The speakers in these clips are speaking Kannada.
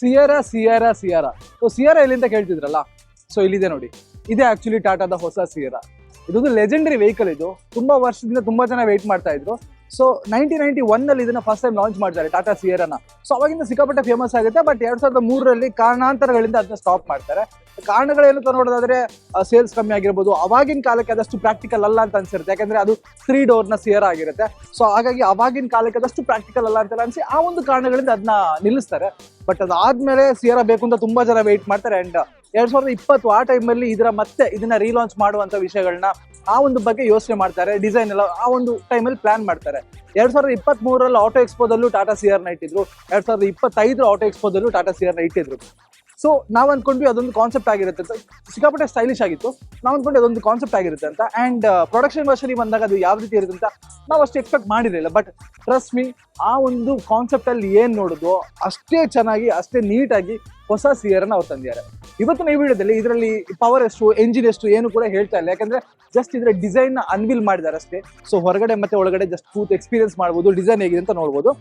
ಸಿಯರಾ ಸಿಯರಾ ಸಿಯರಾ. ಸೊ ಸಿಯರಾ ಎಲ್ಲಿಂದ ಕೇಳ್ತಿದ್ರಲ್ಲ? ಸೊ ಇಲ್ಲಿದೆ ನೋಡಿ. ಇದೇ ಆಕ್ಚುಲಿ ಟಾಟಾದ ಹೊಸ ಸಿಯರಾ. ಇದೊಂದು ಲೆಜೆಂಡರಿ ವೆಹಿಕಲ್ ಇದು. ತುಂಬಾ ವರ್ಷದಿಂದ ತುಂಬಾ ಜನ ವೆಯ್ಟ್ ಮಾಡ್ತಾ ಇದ್ರು. ಸೊ ನೈನ್ಟಿ ಒನ್ ಅಲ್ಲಿ ಇದನ್ನ ಫಸ್ಟ್ ಟೈಮ್ ಲಾಂಚ್ ಮಾಡ್ತಾರೆ ಟಾಟಾ ಸಿಯರನ ಸೊ ಅವಾಗಿಂದ ಸಿಕ್ಕಾಪಟ್ಟೆ ಫೇಮಸ್ ಆಗುತ್ತೆ ಬಟ್ ಎರಡ್ ಸಾವಿರದ ಮೂರರಲ್ಲಿ ಕಾರಣಾಂತರಗಳಿಂದ ಅದನ್ನ ಸ್ಟಾಪ್ ಮಾಡ್ತಾರೆ. ಕಾರಣಗಳೇನು ನೋಡೋದಾದ್ರೆ ಸೇಲ್ಸ್ ಕಮ್ಮಿ ಆಗಿರ್ಬೋದು. ಅವಾಗಿನ ಕಾಲಕ್ಕೆ ಅದಷ್ಟು ಪ್ರಾಕ್ಟಿಕಲ್ ಅಲ್ಲ ಅಂತ ಅನ್ಸಿರುತ್ತೆ. ಯಾಕಂದ್ರೆ ಅದು ತ್ರೀ ಡೋರ್ನ ಸಿಯರ್ ಆಗಿರುತ್ತೆ. ಸೊ ಹಾಗಾಗಿ ಅವಾಗಿನ ಕಾಲಕ್ಕೆ ಅದಷ್ಟು ಪ್ರಾಕ್ಟಿಕಲ್ ಅಲ್ಲ ಅಂತ ಅನ್ಸಿ, ಆ ಒಂದು ಕಾರಣಗಳಿಂದ ಅದನ್ನ ನಿಲ್ಲಿಸ್ತಾರೆ. ಬಟ್ ಅದಾದ್ಮೇಲೆ ಸಿಯರ ಬೇಕು ಅಂತ ತುಂಬಾ ಜನ ವೆಯ್ಟ್ ಮಾಡ್ತಾರೆ. ಅಂಡ್ ಎರಡ್ ಸಾವಿರದ ಇಪ್ಪತ್ತು ಆ ಟೈಮಲ್ಲಿ ಇದರ ಮತ್ತೆ ಇದನ್ನ ರೀಲಾಂಚ್ ಮಾಡುವಂತ ವಿಷಯಗಳನ್ನ ಆ ಒಂದು ಬಗ್ಗೆ ಯೋಚನೆ ಮಾಡ್ತಾರೆ ಡಿಸೈನ್ ಎಲ್ಲ ಆ ಒಂದು ಟೈಮಲ್ಲಿ ಪ್ಲಾನ್ ಮಾಡ್ತಾರೆ. ಎರಡ್ ಸಾವಿರದ ಇಪ್ಪತ್ತ್ ಮೂರಲ್ಲಿ ಆಟೋ ಎಕ್ಸ್ಪೋದಲ್ಲೂ ಟಾಟಾ ಸಿಯರ್ನ ಇಟ್ಟಿದ್ರು ಎರಡ್ ಸಾವಿರದ ಇಪ್ಪತ್ತೈದು ಆಟೋ ಎಕ್ಸ್ಪೋದಲ್ಲೂ ಟಾಟಾ ಸಿಯರ್ನ ಇಟ್ಟಿದ್ರು ಸೊ ನಾವ್ ಅನ್ಕೊಂಡ್ವಿ ಅದೊಂದು ಕಾನ್ಸೆಪ್ಟ್ ಆಗಿರುತ್ತೆ. ಅಂತ ಸಿಕ್ಕಾಪಟ್ಟೆ ಸ್ಟೈಲಿಶ್ ಆಗಿತ್ತು. ನಾವ್ ಅನ್ಕೊಂಡ್ವಿ ಅದೊಂದು ಕಾನ್ಸೆಪ್ಟ್ ಆಗಿರುತ್ತೆ ಅಂತ. ಅಂಡ್ ಪ್ರೊಡಕ್ಷನ್ ವರ್ಷನ್ ಬಂದಾಗ ಅದು ಯಾವ ರೀತಿ ಇರುತ್ತೆ ಅಂತ ನಾವು ಅಷ್ಟು ಎಕ್ಸ್ಪೆಕ್ಟ್ ಮಾಡಿರಲಿಲ್ಲ. ಬಟ್ ಟ್ರಸ್ಟ್ ಮೀ ಆ ಒಂದು ಕಾನ್ಸೆಪ್ಟ್ ಅಲ್ಲಿ ಏನ್ ನೋಡುದು ಅಷ್ಟೇ ಚೆನ್ನಾಗಿ, ಅಷ್ಟೇ ನೀಟಾಗಿ ಹೊಸ ಸಿಯರ್ ಅವ್ರು ತಂದಿದ್ದಾರೆ. ಇವತ್ತಿನ ಈ ವಿಡಿಯೋದಲ್ಲಿ ಇದರಲ್ಲಿ ಪವರ್ ಎಷ್ಟು ಎಂಜಿನ್ ಎಷ್ಟು ಏನು ಕೂಡ ಹೇಳ್ತಾ ಇಲ್ಲ. ಯಾಕಂದ್ರೆ ಜಸ್ಟ್ ಇದ್ರ ಡಿಸೈನ್ನ ಅನ್ವಿಲ್ ಮಾಡಿದ್ದಾರೆ ಅಷ್ಟೇ. ಸೊ ಹೊರಗಡೆ ಮತ್ತೆ ಒಳಗಡೆ ಜಸ್ಟ್ ಕೂತ್ ಎಕ್ಸ್ಪೀರಿಯನ್ಸ್ ಮಾಡ್ಬೋದು ಡಿಸೈನ್ ಹೇಗಿದೆ ಅಂತ ನೋಡ್ಬೋದು.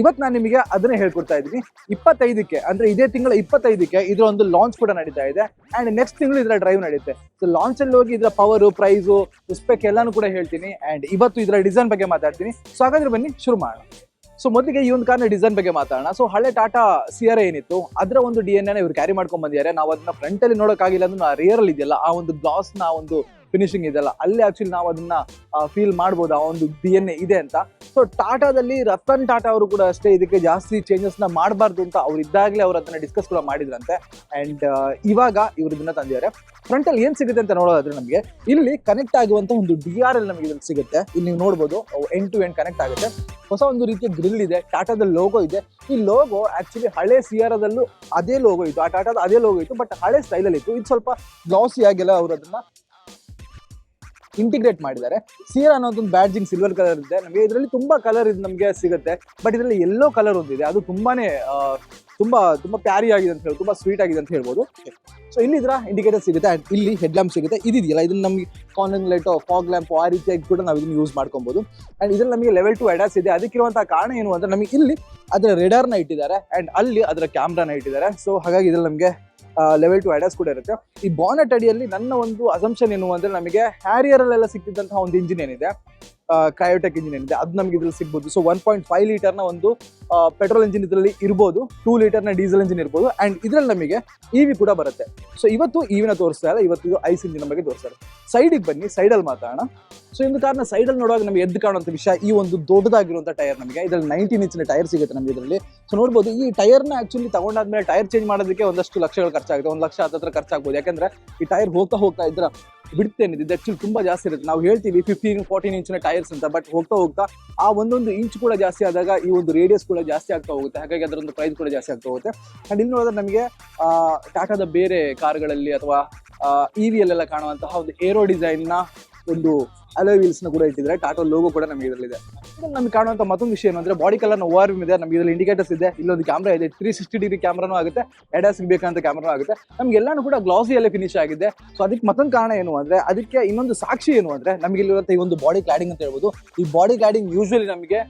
ಇವತ್ತು ನಾನು ನಿಮಗೆ ಅದನ್ನೇ ಹೇಳ್ಕೊಡ್ತಾ ಇದ್ದೀನಿ. ಇಪ್ಪತ್ತೈದಕ್ಕೆ, ಅಂದ್ರೆ ಇದೇ ತಿಂಗಳ ಇಪ್ಪತ್ತೈದಕ್ಕೆ ಇದರ ಒಂದು ಲಾಂಚ್ ಕೂಡ ನಡೀತಾ ಇದೆ. ಅಂಡ್ ನೆಕ್ಸ್ಟ್ ತಿಂಗಳು ಇದರ ಡ್ರೈವ್ ನಡೆಯುತ್ತೆ ಸೊ ಲಾಂಚ್ ಅಲ್ಲಿ ಹೋಗಿ ಇದರ ಪವರ್ ಪ್ರೈಸು ಸ್ಪೆಕ್ ಎಲ್ಲಾನು ಕೂಡ ಹೇಳ್ತೀನಿ. ಅಂಡ್ ಇವತ್ತು ಇದರ ಡಿಸೈನ್ ಬಗ್ಗೆ ಮಾತಾಡ್ತೀನಿ. ಸೊ ಹಾಗಾದ್ರೆ ಬನ್ನಿ, ಶುರು ಮಾಡೋಣ. ಸೊ ಮೊದಲಿಗೆ ಈ ಒಂದು ಕಾರ್ನ ಡಿಸೈನ್ ಬಗ್ಗೆ ಮಾತಾಡೋಣ. ಸೊ ಹಳೆ ಟಾಟಾ ಸಿಆರ್ ಏನಿತ್ತು, ಅದರ ಒಂದು ಡಿ ಎನ್ ಎನ್ ಇವ್ರು ಕ್ಯಾರಿ ಮಾಡ್ಕೊಂಡ್ ಬಂದಿದ್ದಾರೆ. ನಾವು ಅದನ್ನ ಫ್ರಂಟ್ ಅಲ್ಲಿ ನೋಡೋಕ್ಕಾಗಿಲ್ಲ ಅಂದ್ರೆ ರಿಯರ್ ಅಲ್ಲಿ ಇದೆಯಲ್ಲ, ಆ ಒಂದು ಗ್ಲಾಸ್ನ ಒಂದು ಫಿನಿಶಿಂಗ್ ಇದೆಲ್ಲ ಅಲ್ಲಿ. ಆಕ್ಚುಲಿ ನಾವು ಅದನ್ನ ಫೀಲ್ ಮಾಡ್ಬೋದು, ಆ ಒಂದು ಡಿ ಎನ್ ಎ ಇದೆ ಅಂತ. ಸೊ ಟಾಟಾದಲ್ಲಿ ರತನ್ ಟಾಟಾ ಅವರು ಕೂಡ ಅಷ್ಟೇ ಇದಕ್ಕೆ ಜಾಸ್ತಿ ಚೇಂಜಸ್ನ ಮಾಡಬಾರ್ದು ಅಂತ ಅವ್ರು ಇದ್ದಾಗಲೇ ಅವ್ರು ಅದನ್ನ ಡಿಸ್ಕಸ್ ಕೂಡ ಮಾಡಿದ್ರಂತೆ. ಅಂಡ್ ಇವಾಗ ಇವರು ಇದನ್ನ ತಂದಿದ್ದಾರೆ. ಫ್ರಂಟ್ ಅಲ್ಲಿ ಏನ್ ಸಿಗುತ್ತೆ ಅಂತ ನೋಡೋದಾದ್ರೆ ನಮಗೆ, ಇಲ್ಲಿ ಕನೆಕ್ಟ್ ಆಗುವಂತ ಒಂದು ಡಿ ಆರ್ ಎಲ್ ನಮಗೆ ಇದ್ರಲ್ಲಿ ಸಿಗುತ್ತೆ. ಇಲ್ಲಿ ನೀವು ನೋಡ್ಬೋದು ಎಂಡ್ ಟು ಎಂಡ್ ಕನೆಕ್ಟ್ ಆಗುತ್ತೆ. ಹೊಸ ಒಂದು ರೀತಿಯ ಗ್ರಿಲ್ ಇದೆ ಟಾಟಾದ ಲೋಗೋ ಇದೆ. ಈ ಲೋಗೋ ಆಕ್ಚುಲಿ ಹಳೆ ಸಿಯಾರದಲ್ಲೂ ಅದೇ ಲೋಗೋ ಇತ್ತು. ಆ ಟಾಟಾದ ಅದೇ ಲೋಗೋ ಇತ್ತು ಬಟ್ ಹಳೆ ಸ್ಟೈಲಲ್ಲಿ ಇತ್ತು. ಇದು ಸ್ವಲ್ಪ ಗ್ಲಾಸಿ ಆಗಿಲ್ಲ, ಅವ್ರು ಅದನ್ನ ಇಂಟಿಗ್ರೇಟ್ ಮಾಡಿದ್ದಾರೆ. ಸೀರಾ ಅನ್ನೋದೊಂದು ಬ್ಯಾಡ್ಜಿಂಗ್ ಸಿಲ್ವರ್ ಕಲರ್ ಇದೆ. ನಮಗೆ ಇದರಲ್ಲಿ ತುಂಬಾ ಕಲರ್ ಇದು ನಮಗೆ ಸಿಗುತ್ತೆ. ಬಟ್ ಇದರಲ್ಲಿ ಎಲ್ಲೋ ಕಲರ್ ಒಂದಿದೆ ಅದು ತುಂಬಾನೇ ತುಂಬಾ ತುಂಬಾ ಪ್ಯಾರಿ ಆಗಿದೆ ಅಂತ ಹೇಳಿ ತುಂಬಾ ಸ್ವೀಟ್ ಆಗಿದೆ ಅಂತ ಹೇಳ್ಬೋದು. ಸೊ ಇಲ್ಲಿ ಇದರ ಇಂಡಿಕೇಟರ್ ಸಿಗುತ್ತೆ. ಅಂಡ್ ಇಲ್ಲಿ ಹೆಡ್ ಲ್ಯಾಂಪ್ ಸಿಗುತ್ತೆ. ಇದಿದೆಯಲ್ಲ, ಇದನ್ನ ನಮಗೆ ಕಾರ್ನಿಂಗ್ ಲೈಟ್ ಫಾಗ್ ಲ್ಯಾಂಪ್ ಆ ರೀತಿಯಾಗಿ ಕೂಡ ನಾವು ಇದನ್ನ ಯೂಸ್ ಮಾಡ್ಕೊಬಹುದು ಅಂಡ್ ಇದ್ರಲ್ಲಿ ನಮಗೆ ಲೆವೆಲ್ ಟು ಅಡಾಸ್ ಇದೆ. ಅದಕ್ಕಿರುವಂತಹ ಕಾರಣ ಏನು ಅಂದ್ರೆ ನಮಗೆ ಇಲ್ಲಿ ಅದರ ರೆಡಾರ್ನ ಇಟ್ಟಿದ್ದಾರೆ. ಅಂಡ್ ಅಲ್ಲಿ ಅದರ ಕ್ಯಾಮ್ರಾನ ಇಟ್ಟಿದ್ದಾರೆ. ಸೊ ಹಾಗಾಗಿ ಇದ್ರಲ್ಲಿ ನಮಗೆ ಲೆವೆಲ್ ಟು ಅಡಾಸ್ ಕೂಡ ಇರುತ್ತೆ. ಈ ಬಾನೆಟ್ ಅಡಿಯಲ್ಲಿ ನನ್ನ ಒಂದು ಅಸಂಪ್ಷನ್ ಏನು ಅಂದ್ರೆ ನಮಗೆ ಹ್ಯಾರಿಯರ್ ಅಲ್ಲೆಲ್ಲ ಸಿಕ್ತಿದ್ದಂತಹ ಒಂದು ಇಂಜಿನ್ ಏನಿದೆ. ಕ್ರಯೋಟೆಕ್ ಇಂಜಿನ್ ಏನಿದೆ, ಅದು ನಮಗೆ ಇದ್ರಲ್ಲಿ ಸಿಗ್ಬೋದು. ಸೊ ಒನ್ ಪಾಯಿಂಟ್ ಫೈವ್ ಲೀಟರ್ನ ಒಂದು ಪೆಟ್ರೋಲ್ ಇಂಜಿನ್ ಇದರಲ್ಲಿ ಇರ್ಬೋದು ಟೂ ಲೀಟರ್ನ ಡೀಸೆಲ್ ಇಂಜಿನ್ ಇರ್ಬೋದು ಅಂಡ್ ಇದರಲ್ಲಿ ನಮಗೆ ಇವಿ ಕೂಡ ಬರುತ್ತೆ. ಸೊ ಇವತ್ತು ಇವಿನ ತೋರಿಸ್ತಾ ಇಲ್ಲ, ಇವತ್ತು ಇದು ಐಸ್ ಇಂಜಿನ್ ಬಗ್ಗೆ ತೋರಿಸ್ತಾರೆ ಸೈಡಿಗೆ ಬನ್ನಿ ಸೈಡಲ್ಲಿ ಮಾತಾಡೋಣ. ಸೊ ಇಂದು ಕಾರ್ನ ಸೈಡಲ್ಲಿ ನೋಡುವಾಗ ನಮಗೆ ಎದ್ದು ಕಾಣುವಂಥ ವಿಷಯ, ಈ ಒಂದು ದೊಡ್ಡದಾಗಿರುವಂಥ ಟೈರ್ ನಮಗೆ, ಇದರಲ್ಲಿ ನೈನ್ಟೀನ್ ಇಂಚಿನ ಟೈರ್ ಸಿಗುತ್ತೆ ನಮಗೆ ಇದರಲ್ಲಿ. ಸೊ ನೋಡ್ಬೋದು, ಈ ಟೈರ್ನ ಆಕ್ಚುಲಿ ತಗೊಂಡಾದ್ಮೇಲೆ ಟೈರ್ ಚೇಂಜ್ ಮಾಡೋದಕ್ಕೆ ಒಂದಷ್ಟು ಲಕ್ಷಗಳು ಖರ್ಚಾಗುತ್ತೆ, ಒಂದು ಲಕ್ಷ ಹತ್ತತ್ರ ಖರ್ಚಾಗ್ಬೋದು. ಯಾಕಂದ್ರೆ ಈ ಟೈರ್ ಹೋಗ್ತಾ ಹೋಗ್ತಾ ಇದ್ರ ಬಿಡ್ತೇನಿದೆ ಇದು ಆ್ಯಕ್ಚುಲಿ ತುಂಬಾ ಜಾಸ್ತಿ ಇರುತ್ತೆ. ನಾವು ಹೇಳ್ತೀವಿ ಫಿಫ್ಟೀನ್ ಫೋರ್ಟೀನ್ ಇಂಚಿನ ಟೈರ್ಸ್ ಅಂತ ಬಟ್ ಹೋಗ್ತಾ ಹೋಗ್ತಾ ಆ ಒಂದೊಂದು ಇಂಚ್ ಕೂಡ ಜಾಸ್ತಿ ಆದಾಗ ಈ ಒಂದು ರೇಡಿಯಸ್ ಕೂಡ ಜಾಸ್ತಿ ಆಗ್ತಾ ಹೋಗುತ್ತೆ. ಹಾಗಾಗಿ ಅದರ ಒಂದು ಪ್ರೈಸ್ ಕೂಡ ಜಾಸ್ತಿ ಆಗ್ತಾ ಹೋಗುತ್ತೆ. ಅಂಡ್ ಇಲ್ಲಿ ನೋಡಿದ್ರೆ ನಮಗೆ ಟಾಟಾದ ಬೇರೆ ಕಾರ್ಗಳಲ್ಲಿ ಅಥವಾ ಇ ವಿಯಲ್ಲೆಲ್ಲ ಕಾಣುವಂತಹ ಒಂದು ಏರೋ ಡಿಸೈನ್ನ ಒಂದು ಅಲೋ ವೀಲ್ಸ್ನ ಕೂಡ ಇಟ್ಟಿದ್ದಾರೆ. ಟಾಟಾ ಲೋಗೋ ಕೂಡ ನಮಗೆ ಇದರಲ್ಲಿದೆ. ನಮ್ಗೆ ಕಾಣುವಂತ ಮತ್ತೊಂದು ವಿಷಯ ಏನಂದ್ರೆ ಬಾಡಿ ಕಲರ್ ಓವರ್ ಇದೆ. ನಮಗೆ ಇದರಲ್ಲಿ ಇಂಡಿಕೇಟರ್ಸ್ ಇದೆ. ಇಲ್ಲೊಂದು ಕ್ಯಾಮ್ರಾ ಇದೆ. ತ್ರೀ ಸಿಕ್ಸ್ಟಿ ಡಿಗ್ರಿ ಕ್ಯಾಮ್ರಾನು ಆಗುತ್ತೆ. ಎಡಾಸ್ ಬೇಕಂತ ಕ್ಯಾಮ್ರಾ ಆಗುತ್ತೆ. ನಮ್ಗೆ ಎಲ್ಲಾನು ಕೂಡ ಗ್ಲಾಸಿಯಲ್ಲೇ ಫಿನಿಶ್ ಆಗಿದೆ. ಸೊ ಅದಕ್ಕೆ ಮತ್ತೊಂದು ಕಾರಣ ಏನು ಅಂದ್ರೆ, ಅದಕ್ಕೆ ಇನ್ನೊಂದು ಸಾಕ್ಷಿ ಏನು ಅಂದ್ರೆ, ನಮಗೆ ಇಲ್ಲಿರುತ್ತೆ ಈ ಒಂದು ಬಾಡಿ ಕ್ಲಾಡಿಂಗ್ ಅಂತ ಹೇಳ್ಬೋದು. ಈ ಬಾಡಿ ಕ್ಲಾಡಿಂಗ್ ಯೂಶುವಲಿ ನಮಗೆ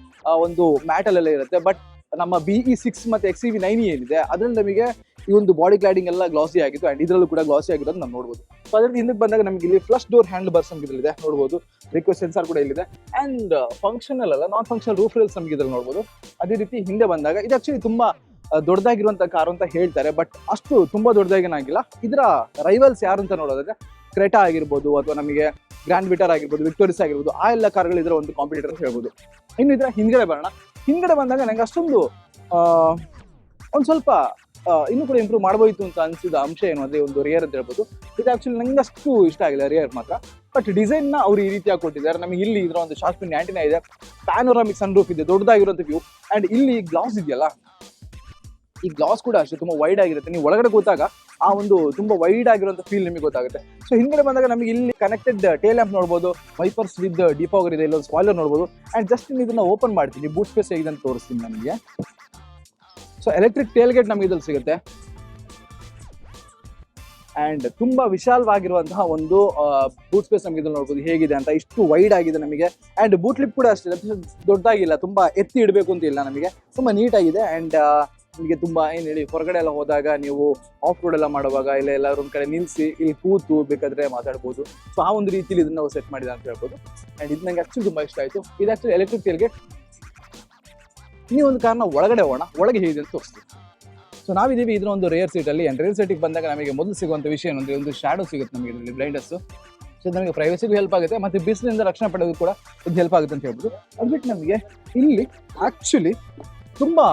ಒಂದು ಮ್ಯಾಟಲ್ಲೆಲ್ಲ ಇರುತ್ತೆ. ಬಟ್ ನಮ್ಮ ಬಿ ಇ ಸಿಕ್ಸ್ ಮತ್ತೆ ಎಕ್ಸ್ ವಿ ನೈನ್ ಏನಿದೆ, ಅದ್ರಲ್ಲಿ ನಮಗೆ ಈ ಒಂದು ಬಾಡಿ ಕ್ಲಾಡಿಂಗ್ ಎಲ್ಲ ಗ್ಲಾಸಿ ಆಗಿತ್ತು. ಅಂಡ್ ಇದರಲ್ಲೂ ಕೂಡ ಗ್ಲಾಸಿ ಆಗಿರೋದು ನಾವು ನೋಡ್ಬೋದು. ಸೊ ಅದ್ರಲ್ಲಿ ಹಿಂದಕ್ಕೆ ಬಂದಾಗ ನಮಗೆ ಇಲ್ಲಿ ಫ್ಲಶ್ ಡೋರ್ ಹ್ಯಾಂಡ್ ಬರ್ಸ್ ನಮಗೆ ಇದರಲ್ಲಿದೆ ನೋಡ್ಬೋದು. ರಿಕ್ವೆಸ್ಟ್ ಸೆನ್ಸಾರ್ ಕೂಡ ಇಲ್ಲಿದೆ. ಅಂಡ್ ಫಂಕ್ಷನಲ್ ಅಲ್ಲ ನಾನ್ ಫಂಕ್ಷನಲ್ ರೂಫ್ ರೇಲ್ಸ್ ನಮಗೆ ಇದ್ರಲ್ಲಿ ನೋಡ್ಬೋದು. ಅದೇ ರೀತಿ ಹಿಂದೆ ಬಂದಾಗ, ಇದು ಆಕ್ಚುಲಿ ತುಂಬಾ ದೊಡ್ಡದಾಗಿರುವಂಥ ಕಾರು ಅಂತ ಹೇಳ್ತಾರೆ ಬಟ್ ಅಷ್ಟು ತುಂಬಾ ದೊಡ್ಡದಾಗೇನಾಗಿಲ್ಲ ಇದರ ರೈವಲ್ಸ್ ಯಾರು ಅಂತ ನೋಡೋದಾದ್ರೆ ಕ್ರೆಟಾ ಆಗಿರ್ಬೋದು ಅಥವಾ ನಮಗೆ ಗ್ರ್ಯಾಂಡ್ ವಿಟರ್ ಆಗಿರ್ಬೋದು ವಿಕ್ಟೋರಿಸ್ ಆಗಿರ್ಬೋದು, ಆ ಎಲ್ಲ ಕಾರ್ಗಳು ಇದರ ಒಂದು ಕಾಂಪಿಟೇಟರ್ ಅಂತ ಹೇಳ್ಬೋದು. ಇನ್ನು ಇದರ ಹಿಂದ್ಗಡೆ ಬರೋಣ. ಹಿಂದ್ಗಡೆ ಬಂದಾಗ ನಂಗೆ ಅಷ್ಟೊಂದು ಒಂದು ಸ್ವಲ್ಪ ಇನ್ನೂ ಕೂಡ ಇಂಪ್ರೂವ್ ಮಾಡಬಹುದು ಅಂತ ಅನಿಸಿದ ಅಂಶ ಏನು? ಅದೇ ಒಂದು ರಿಯರ್ ಅಂತ ಹೇಳ್ಬೋದು. ಇದು ಆಕ್ಚುಲಿ ನಂಗೆ ಅಷ್ಟು ಇಷ್ಟ ಆಗಿಲ್ಲ ರಿಯರ್ ಮಾತ್ರ. ಬಟ್ ಡಿಸೈನ್ನ ಅವ್ರು ಈ ರೀತಿಯಾಗಿ ಕೊಟ್ಟಿದ್ದಾರೆ. ನಮಗೆ ಇಲ್ಲಿ ಇದರ ಒಂದು ಶಾಸ್ಪಿನ್ ಆಂಟಿನ ಇದೆ. ಪ್ಯಾನೋರಾಮಿಕ್ ಸನ್ ರೂಫ್ ಇದೆ, ದೊಡ್ಡದಾಗಿರುವಂಥ ವ್ಯೂ ಆ್ಯಂಡ್ ಇಲ್ಲಿ ಗ್ಲಾಸ್ ಇದೆಯಲ್ಲ? ಈ ಗ್ಲಾಸ್ ಕೂಡ ಅಷ್ಟೇ ತುಂಬಾ ವೈಡ್ ಆಗಿರುತ್ತೆ. ನೀವು ಒಳಗಡೆ ಕೂತಾಗ ಆ ಒಂದು ತುಂಬಾ ವೈಡ್ ಆಗಿರುವಂತ ಫೀಲ್ ನಿಮಗೆ ಗೊತ್ತಾಗುತ್ತೆ. ಸೊ ಹಿಂದ್ಗಡೆ ಬಂದಾಗ ನಮಗೆ ಇಲ್ಲಿ ಕನೆಕ್ಟೆಡ್ ಟೇಲ್ ಆ್ಯಂಪ್ ನೋಡ್ಬೋದು ವೈಪರ್ಸ್ ವಿತ್ ಡಿಪಾಗರ್ ಇದೆ, ಇಲ್ಲೊಂದು ಸ್ಪಾಯ್ಲರ್ ನೋಡ್ಬೋದು. ಅಂಡ್ ಜಸ್ಟ್ ಇದನ್ನ ಓಪನ್ ಮಾಡ್ತೀನಿ. ಬೂಟ್ ಸ್ಪೇಸ್ ಹೇಗಿದೆ ಅಂತ ತೋರಿಸ್ತೀನಿ ನಮಗೆ. ಸೊ ಎಲೆಕ್ಟ್ರಿಕ್ ಟೇಲ್ ಗೇಟ್ ನಮಗೆ ಇದ್ರಲ್ಲಿ ಸಿಗುತ್ತೆ. ಅಂಡ್ ತುಂಬಾ ವಿಶಾಲವಾಗಿರುವಂತಹ ಒಂದು ಬೂಟ್ ಸ್ಪೇಸ್ ನಮಗೆ ಇದ್ರಲ್ಲಿ ನೋಡ್ಬೋದು ಹೇಗಿದೆ ಅಂತ. ಇಷ್ಟು ವೈಡ್ ಆಗಿದೆ ನಮಗೆ. ಅಂಡ್ ಬೂಟ್ ಲಿಪ್ ಕೂಡ ಅಷ್ಟೇ ದೊಡ್ಡದಾಗಿಲ್ಲ, ತುಂಬಾ ಎತ್ತಿ ಇಡಬೇಕು ಅಂತ ಇಲ್ಲ ನಮಗೆ. ತುಂಬಾ ನೀಟ್ ಆಗಿದೆ ಅಂಡ್ ನಿಮಗೆ ತುಂಬಾ, ಏನ್ ಹೇಳಿ, ಹೊರಗಡೆ ಎಲ್ಲ ಹೋದಾಗ ನೀವು ಆಫ್ ರೋಡ್ ಎಲ್ಲ ಮಾಡುವಾಗ ಇಲ್ಲ ಎಲ್ಲರೂ ಒಂದ್ ಕಡೆ ನಿಲ್ಸಿ, ಇಲ್ಲಿ ಕೂತು ಬೇಕಾದ್ರೆ ಮಾತಾಡ್ಬೋದು. ಸೊ ಆ ಒಂದು ರೀತಿಲಿ ಇದನ್ನ ನಾವು ಸೆಟ್ ಮಾಡಿದ ಅಂತ ಹೇಳ್ಬೋದು. ಅಂಡ್ ಇದು ನಂಗೆ ಆಕ್ಚುಲಿ ತುಂಬಾ ಇಷ್ಟ ಆಯ್ತು. ಇದು ಆಕ್ಚುಲಿ ಎಲೆಕ್ಟ್ರಿಕ್ ಟೇಲ್ಗೆ ನೀವು ಒಂದು ಕಾರ್ನ ಒಳಗಡೆ ಹೋಗೋಣ, ಒಳಗೆ ಹೇಗಿದೆ ಅಂತ ತೋರಿಸ್ತೀವಿ ಸೊ ನಾವಿದ್ದೀವಿ ಇದ್ರ ಒಂದು ರೇರ್ ಸೀಟಲ್ಲಿ ಆ್ಯಂಡ್ ರೇರ್ ಸೀಟಿಗೆ ಬಂದಾಗ ನಮಗೆ ಮೊದಲು ಸಿಗುವಂಥ ವಿಷಯ ಏನಂದ್ರೆ, ಒಂದು ಶ್ಯಾಡೋ ಸಿಗುತ್ತೆ ನಮಗೆ ಇದರಲ್ಲಿ ಬ್ಲೈಂಡರ್ಸ್ ಸೊ ನಮಗೆ ಪ್ರೈವಸಿಗೂ ಹೆಲ್ಪ್ ಆಗುತ್ತೆ, ಮತ್ತೆ ಬಿಸಿಲಿಂದ ರಕ್ಷಣೆ ಪಡೆಯೋದು ಕೂಡ ಇದು ಹೆಲ್ಪ್ ಆಗುತ್ತೆ ಅಂತ ಹೇಳ್ಬೋದು. ಅದು ನಮಗೆ ಇಲ್ಲಿ ಆಕ್ಚುಲಿ ತುಂಬಾ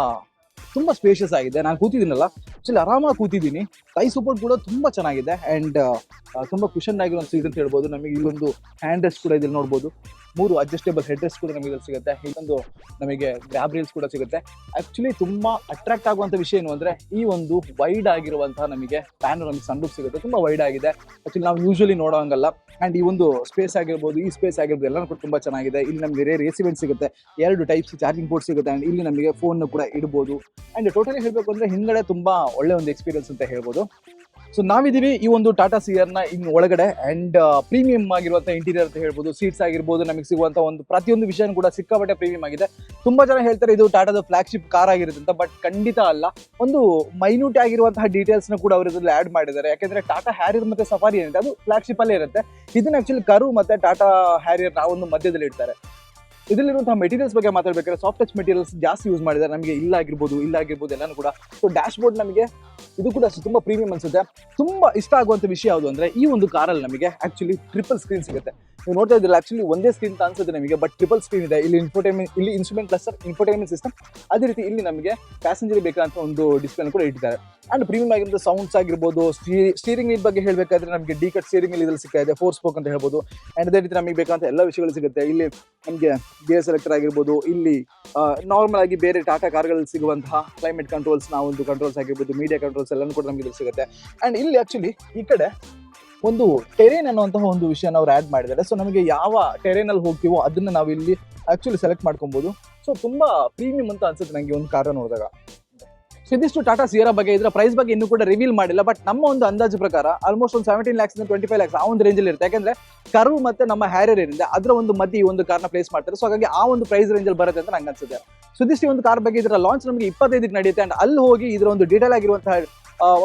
ತುಂಬಾ ಸ್ಪೇಷಿಯಸ್ ಆಗಿದೆ. ನಾನು ಕೂತಿದ್ದೀನಲ್ಲ. ಆ್ಯಕ್ಚುಲಿ ಆರಾಮಾಗಿ ಕೂತಿದ್ದೀನಿ. ಕೈ ಸಪೋರ್ಟ್ ಕೂಡ ತುಂಬಾ ಚೆನ್ನಾಗಿದೆ. ಅಂಡ್ ತುಂಬಾ ಖುಷನ್ ಆಗಿರೋ ಸೀಟ್ ಅಂತ ಹೇಳ್ಬೋದು. ನಮಗೆ ಇಲ್ಲೊಂದು ಹ್ಯಾಂಡ್ ರೆಸ್ಟ್ ಕೂಡ ಇದ್ರಲ್ಲಿ ನೋಡ್ಬೋದು. ಮೂರು ಅಡ್ಜಸ್ಟೇಬಲ್ ಹೆಡ್ ಕೂಡ ನಮಗೆ ಸಿಗುತ್ತೆ. ಇನ್ನೊಂದು ನಮಗೆ ಗ್ರಾಬ್ ರೀಲ್ಸ್ ಕೂಡ ಸಿಗುತ್ತೆ. ಆಕ್ಚುಲಿ ತುಂಬಾ ಅಟ್ರಾಕ್ಟ್ ಆಗುವಂತ ವಿಷಯ ಏನು ಅಂದ್ರೆ, ಈ ಒಂದು ವೈಡ್ ಆಗಿರುವಂತಹ ನಮಗೆ ಪ್ಯಾನ್ ನಮಗೆ ಸಿಗುತ್ತೆ. ತುಂಬಾ ವೈಡ್ ಆಗಿದೆ. ಆಕ್ಚುಲಿ ನಾವು ಯೂಶಲಿ ನೋಡೋ ಹಂಗಲ್ಲ ಅಂಡ್ ಈ ಒಂದು ಸ್ಪೇಸ್ ಆಗಿರ್ಬೋದು, ಈ ಸ್ಪೇಸ್ ಆಗಿರ್ಬೋದು ಎಲ್ಲನೂ ಕೂಡ ತುಂಬಾ ಚೆನ್ನಾಗಿದೆ. ಇಲ್ಲಿ ನಮಗೆ ರೇರ್ ರೇಸಿವೆಂಟ್ ಸಿಗುತ್ತೆ. ಎರಡು ಟೈಪ್ಸ್ ಚಾರ್ಜಿಂಗ್ ಪೋರ್ಟ್ ಸಿಗುತ್ತೆ. ಅಂಡ್ ಇಲ್ಲಿ ನಮಗೆ ಫೋನ್ ಕೂಡ ಇಡ್ಬೋದು. ಅಂಡ್ ಟೋಟಲಿ ಹೇಳ್ಬೇಕು ಅಂದ್ರೆ ಹಿಂದ್ಗಡೆ ತುಂಬಾ ಒಳ್ಳೆ ಒಂದು ಎಕ್ಸ್ಪೀರಿಯನ್ಸ್ ಅಂತ ಹೇಳ್ಬೋದು. ಸೊ ನಾವಿದ್ದೀವಿ ಈ ಒಂದು ಟಾಟಾ ಸಿಯರ್ನ ಇನ್ನು ಒಳಗಡೆ ಅಂಡ್ ಪ್ರೀಮಿಯಂ ಆಗಿರುವಂಥ ಇಂಟೀರಿಯರ್ ಅಂತ ಹೇಳ್ಬೋದು ಸೀಟ್ಸ್ ಆಗಿರ್ಬೋದು, ನಮಗೆ ಸಿಗುವಂಥ ಒಂದು ಪ್ರತಿಯೊಂದು ವಿಷಯನೂ ಕೂಡ ಸಿಕ್ಕಾಪಟ್ಟೆ ಪ್ರೀಮಿಯಂ ಆಗಿದೆ. ತುಂಬ ಜನ ಹೇಳ್ತಾರೆ ಇದು ಟಾಟಾದ ಫ್ಲಾಗ್ಶಿಪ್ ಕಾರ್ ಆಗಿರುತ್ತೆ ಅಂತ ಬಟ್ ಖಂಡಿತ ಅಲ್ಲ. ಒಂದು ಮೈನ್ಯೂಟ್ ಆಗಿರುವಂತಹ ಡೀಟೇಲ್ಸ್ನ ಕೂಡ ಅವರು ಇದರಲ್ಲಿ ಆ್ಯಡ್ ಮಾಡಿದ್ದಾರೆ. ಯಾಕೆಂದ್ರೆ ಟಾಟಾ ಹ್ಯಾರಿಯರ್ ಮತ್ತೆ ಸಫಾರಿ ಏನಿದೆ, ಅದು ಫ್ಲಾಗ್ಶಿಪ್ ಅಲ್ಲೇ ಇರುತ್ತೆ. ಇದನ್ನ ಆಕ್ಚುಲಿ ಕರು ಮತ್ತೆ ಟಾಟಾ ಹ್ಯಾರಿಯರ್ ನಾವೊಂದು ಮಧ್ಯದಲ್ಲಿ ಇಡ್ತಾರೆ. ಇದರಲ್ಲಿರುವಂತಹ ಮೆಟೀರಿಯಲ್ಸ್ ಬಗ್ಗೆ ಮಾತಾಡಬೇಕಾದ್ರೆ ಸಾಫ್ಟ್ ಟಚ್ ಮೆಟೀರಿಯಲ್ಸ್ ಜಾಸ್ತಿ ಯೂಸ್ ಮಾಡಿದ್ದಾರೆ. ನಮಗೆ ಇಲ್ಲ ಆಗಿರ್ಬೋದು ಇಲ್ಲ ಆಗಿರ್ಬೋದು ಎಲ್ಲನೂ ಕೂಡ. ಸೊ ಡ್ಯಾಶ್ ಬೋರ್ಡ್ ನಮಗೆ ಇದು ಕೂಡ ತುಂಬಾ ಪ್ರೀಮಿಯಂ ಅನ್ಸುತ್ತೆ. ತುಂಬಾ ಇಷ್ಟ ಆಗುವಂತ ವಿಷಯ ಯಾವುದು ಅಂದ್ರೆ, ಈ ಒಂದು ಕಾರಲ್ಲಿ ನಮಗೆ ಆಕ್ಚುಲಿ ಟ್ರಿಪಲ್ ಸ್ಕ್ರೀನ್ ಸಿಗುತ್ತೆ. ನೀವು ನೋಡ್ತಾ ಇದ್ದಿಲ್ಲ ಆಕ್ಚುಲಿ ಒಂದೇ ಸ್ಕ್ರೀನ್ ಅನ್ಸುತ್ತೆ ನಮಗೆ ಬಟ್ ಟ್ರಿಪಲ್ ಸ್ಕ್ರೀನ್ ಇದೆ. ಇಲ್ಲಿ ಇನ್ಫೋಟೈನ್ಮೆಂಟ್ ಇಲ್ಲಿ ಇನ್ಸ್ಟ್ರೂಮೆಂಟ್ ಕ್ಲಸ್ಟರ್ ಇನ್ಫೋಟೈನ್ಮೆಂಟ್ ಸಿಸ್ಟಮ್ ಅದೇ ರೀತಿ ಇಲ್ಲಿ ನಮಗೆ ಪ್ಯಾಸೆಂಜರ್ ಬೇಕಾದಂತ ಒಂದು ಡಿಸ್ಪ್ಲೇನ ಕೂಡ ಇಟ್ಟಿದ್ದಾರೆ. ಅಂಡ್ ಪ್ರೀಮಿಯಂ ಆಗಿರೋ ಸೌಂಡ್ಸ್ ಆಗಿರ್ಬೋದು ಸ್ಟೀರಿಂಗ್ ಬಗ್ಗೆ ಹೇಳಬೇಕಾದ್ರೆ ನಮಗೆ ಡಿ ಕಟ್ ಸ್ಟೀರಿಂಗ್ ಇಲ್ಲಿ ಇದ್ರಲ್ಲಿ ಸಿಗ್ತಾ ಇದೆ ಫೋರ್ ಸ್ಪೋಕ್ ಅಂತ ಹೇಳ್ಬೋದು. ಅಂಡ್ ಅದೇ ರೀತಿ ನಮಗೆ ಬೇಕಾದಂತ ಎಲ್ಲ ವಿಷಯಗಳು ಸಿಗುತ್ತೆ. ಇಲ್ಲಿ ನಮಗೆ ಗೇರ್ ಸೆಲೆಕ್ಟರ್ ಆಗಿರ್ಬೋದು, ಇಲ್ಲಿ ನಾರ್ಮಲ್ ಆಗಿ ಬೇರೆ ಟಾಟಾ ಕಾರ್ಗಳಲ್ಲಿ ಸಿಗುವಂತಹ ಕ್ಲೈಮೇಟ್ ಕಂಟ್ರೋಲ್ಸ್ ನಾವು ಒಂದು ಕಂಟ್ರೋಲ್ಸ್ ಆಗಿರ್ಬೋದು ಮೀಡಿಯಾ ಕಂಟ್ರೋಲ್ಸ್ ಎಲ್ಲನೂ ಕೂಡ ನಮಗೆ ಇಲ್ಲಿ ಸಿಗುತ್ತೆ. ಅಂಡ್ ಇಲ್ಲಿ ಆ್ಯಕ್ಚುಲಿ ಈ ಕಡೆ ಒಂದು ಟೆರೇನ್ ಅನ್ನುವಂತಹ ಒಂದು ವಿಷಯ ಅವ್ರು ಆ್ಯಡ್ ಮಾಡಿದ್ದಾರೆ. ಸೊ ನಮಗೆ ಯಾವ ಟೆರೇನ್ ಅಲ್ಲಿ ಹೋಗ್ತೀವೋ ಅದನ್ನ ನಾವು ಇಲ್ಲಿ ಆಕ್ಚುಲಿ ಸೆಲೆಕ್ಟ್ ಮಾಡ್ಕೊಬಹುದು ಸೊ ತುಂಬಾ ಪ್ರೀಮಿಯಂ ಅಂತ ಅನ್ಸುತ್ತೆ ನನಗೆ ಒಂದು ಕಾರ ನೋಡಿದಾಗ. ಸೊ ಟಾಟಾ ಸಿಯರಾ ಬಗ್ಗೆ ಇದ್ರೆ ಪ್ರೈಸ್ ಬಗ್ಗೆ ಇನ್ನೂ ಕೂಡ ರಿವೀಲ್ ಮಾಡಿಲ್ಲ. ಬಟ್ ನಮ್ಮ ಒಂದು ಅಂದಾಜು ಪ್ರಕಾರ ಆಲ್ಮೋಸ್ಟ್ ಒಂದು seventeen lakhs twenty five lakhs ಆ ಒಂದು ರೇಂಜಲ್ಲಿ ಇರುತ್ತೆ. ಯಾಕಂದ್ರೆ ಕರು ಮತ್ತೆ ನಮ್ಮ ಹ್ಯಾರಿಯರ್ ಇರುತ್ತೆ ಅದರ ಒಂದು ಮಧ್ಯೆ ಈ ಒಂದು ಕಾರ್ನ ಪ್ಲೇಸ್ ಮಾಡ್ತಾರೆ. ಸೊ ಹಾಗಾಗಿ ಆ ಒಂದು ಪ್ರೈಸ್ ರೇಂಜಲ್ಲಿ ಬರುತ್ತೆ ಅಂತ ನಂಗೆ ಅನ್ಸುತ್ತೆ. ಸುದಿಷ್ಟು ಒಂದು ಕಾರ್ ಬಗ್ಗೆ ಇದರ ಲಾಂಚ್ ನಮಗೆ ಇಪ್ಪತ್ತೈದಕ್ಕೆ ನಡೆಯುತ್ತೆ. ಅಂಡ್ ಅಲ್ಲಿ ಹೋಗಿ ಇದರ ಒಂದು ಡೀಟೇಲ್ ಆಗಿರುವಂತಹ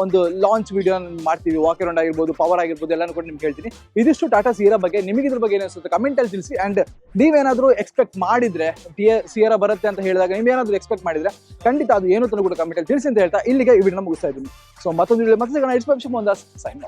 ಒಂದು ಲಾಂಚ್ ವಿಡಿಯೋ ಮಾಡ್ತೀವಿ. ವಾಕ್ ಅರೌಂಡ್ ಆಗಿರ್ಬೋದು ಪವರ್ ಆಗಿರ್ಬೋದು, ಎಲ್ಲಾನು ಕೂಡ ನಿಮ್ಗೆ ಹೇಳ್ತೀನಿ. ಇದಿಷ್ಟು ಟಾಟಾ ಸಿಯರಾ ಬಗ್ಗೆ, ನಿಮಗೆ ಇದ್ರ ಬಗ್ಗೆ ಏನಿಸುತ್ತೆ ಕಮೆಂಟ್ ಅಲ್ಲಿ ತಿಳಿಸಿ. ಅಂಡ್ ನೀವೇನಾದ್ರೂ ಎಕ್ಸ್ಪೆಕ್ಟ್ ಮಾಡಿದ್ರೆ ಟಿ ಸಿಯರಾ ಬರುತ್ತೆ ಅಂತ ಹೇಳಿದಾಗ ನೀವೇನಾದ್ರೂ ಎಕ್ಸ್ಪೆಕ್ಟ್ ಮಾಡಿದ್ರೆ, ಖಂಡಿತ ಅದು ಏನು ಕೂಡ ಕಮೆಂಟ್ ಅಲ್ಲಿ ತಿಳಿಸಿ ಅಂತ ಹೇಳ್ತಾ ಇಲ್ಲಿಗೆ ಈ ವಿಡಿಯೋ ಮುಗಿಸ್ತಾ ಇದ್ದೀನಿ. ಸೊ ಮತ್ತೊಂದು ವಿಡಿಯೋ ಮತ್ತೆ ಸಿಗೋಣ. It's sign sign